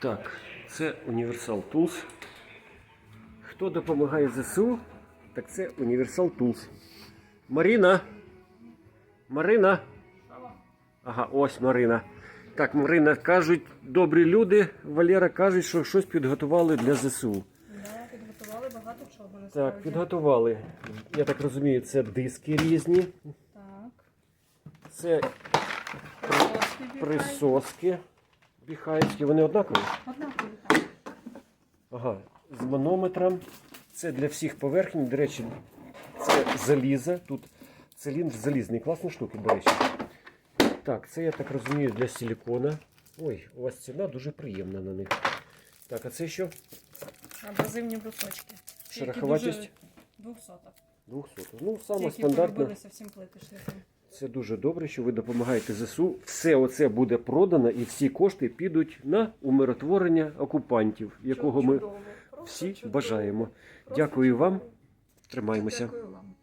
Так, це Універсал Tools. Хто допомагає ЗСУ, так це Універсал Tools. Маріна. Марина. Ага, ось Марина. Так, Марина кажуть, добрі люди. Валера кажуть, що щось підготували для ЗСУ. Підготували багато чого насправді. Так, підготували. Я так розумію, це диски різні, Так. це Присоски присоски біхаївські. Вони однакові? Однакові, так. Ага, з манометром. Це для всіх поверхень. До речі, це залізо. Тут циліндр залізний. Класні штуки, до речі. Так, це я так розумію для силікона. Ой, у вас ціна дуже приємна на них. Так, а це що? Абразивні брусочки. Шероховатість? 200. 200. Ну, саме полюбилися всім плиточникам. Це дуже добре, що ви допомагаєте ЗСУ. Все оце буде продано і всі кошти підуть на умиротворення окупантів, якого ми Чудово. Всі бажаємо. Дякую вам. Тримаємося. Дякую вам.